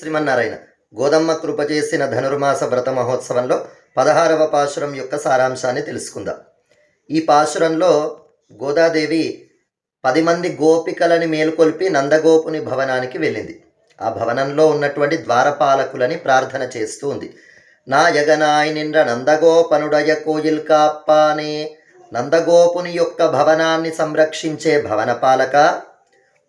శ్రీమన్నారాయణ. గోదమ్మ కృప చేసిన ధనుర్మాస వ్రత మహోత్సవంలో పదహారవ పాశురం యొక్క సారాంశాన్ని తెలుసుకుందాం. ఈ పాశురంలో గోదాదేవి పది మంది గోపికలని మేలుకొల్పి నందగోపుని భవనానికి వెళ్ళింది. ఆ భవనంలో ఉన్నటువంటి ద్వారపాలకులని ప్రార్థన చేస్తూ ఉంది. నా యగనాయనిండ్ర నందగోపనుడయ కోయిల్ కాప్పానే నందగోపుని యొక్క భవనాన్ని సంరక్షించే భవనపాలక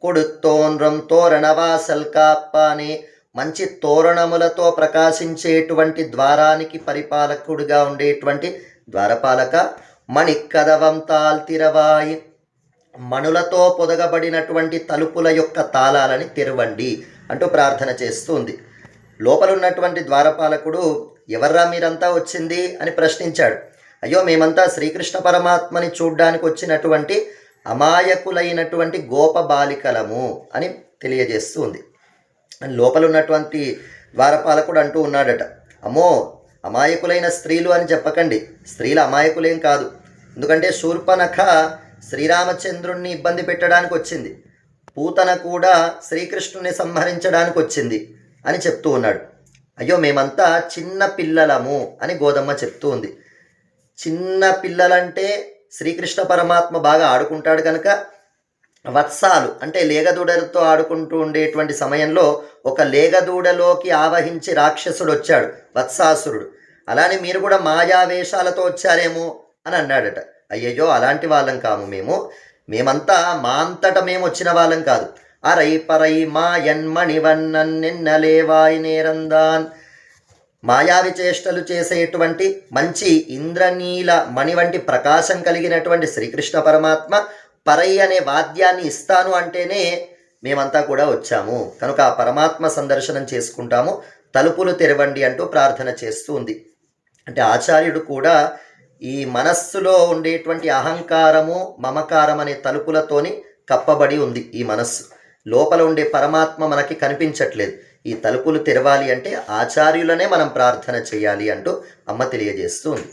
కొడుతోన్రం తోరణవాసల్ కాప్పానే మంచి తోరణములతో ప్రకాశించేటువంటి ద్వారానికి పరిపాలకుడిగా ఉండేటువంటి ద్వారపాలక మణిక్కదవం తాల్తిరవాయి. మణులతో పొదగబడినటువంటి తలుపుల యొక్క తాళాలని తెరవండి అంటూ ప్రార్థన చేస్తూ ఉంది. లోపల ఉన్నటువంటి ద్వారపాలకుడు ఎవర్రా మీరంతా వచ్చింది? అని ప్రశ్నించాడు. అయ్యో మేమంతా శ్రీకృష్ణ పరమాత్మని చూడ్డానికి వచ్చినటువంటి అమాయకులైనటువంటి గోప బాలికలము అని తెలియజేస్తుంది అని లోపల ఉన్నటువంటి ద్వారపాలకుడు అంటూ ఉన్నాడట. అమ్మో అమాయకులైన స్త్రీలు అని చెప్పకండి. స్త్రీలు అమాయకులేం కాదు. ఎందుకంటే శూర్పనఖ శ్రీరామచంద్రుణ్ణి ఇబ్బంది పెట్టడానికి వచ్చింది. పూతన కూడా శ్రీకృష్ణుని సంహరించడానికి వచ్చింది అని చెప్తూ ఉన్నాడు. అయ్యో మేమంతా చిన్న పిల్లలము అని గోదమ్మ చెప్తూ ఉంది. చిన్న పిల్లలంటే శ్రీకృష్ణ పరమాత్మ బాగా ఆడుకుంటాడు కనుక వత్సాలు అంటే లేగదూడలతో ఆడుకుంటూ ఉండేటువంటి సమయంలో ఒక లేగదూడలోకి ఆవహించి రాక్షసుడు వచ్చాడు వత్సాసురుడు. అలానే మీరు కూడా మాయావేషాలతో వచ్చారేమో అని అన్నాడట. అయ్యయ్యో అలాంటి వాళ్ళం కాము మేము. మేమంతా మా అంతట మేము వచ్చిన వాళ్ళం కాదు. అరై పరై మా ఎన్మణివన్నన్ నిన్నలేవాయి నేరందాన్. మాయావి చేష్టలు చేసేటువంటి మంచి ఇంద్రనీల మణి వంటి ప్రకాశం కలిగినటువంటి శ్రీకృష్ణ పరమాత్మ పరై అనే వాద్యాన్ని ఇస్తాను అంటేనే మేమంతా కూడా వచ్చాము. కనుక ఆ పరమాత్మ సందర్శనం చేసుకుంటాము. తలుపులు తెరవండి అంటూ ప్రార్థన చేస్తూ ఉంది. అంటే ఆచార్యుడు కూడా ఈ మనస్సులో ఉండేటువంటి అహంకారము మమకారం అనే తలుపులతోని కప్పబడి ఉంది ఈ మనస్సు. లోపల ఉండే పరమాత్మ మనకి కనిపించట్లేదు. ఈ తలుపులు తెరవాలి అంటే ఆచార్యులనే మనం ప్రార్థన చేయాలి అంటూ అమ్మ తెలియజేస్తూ ఉంది.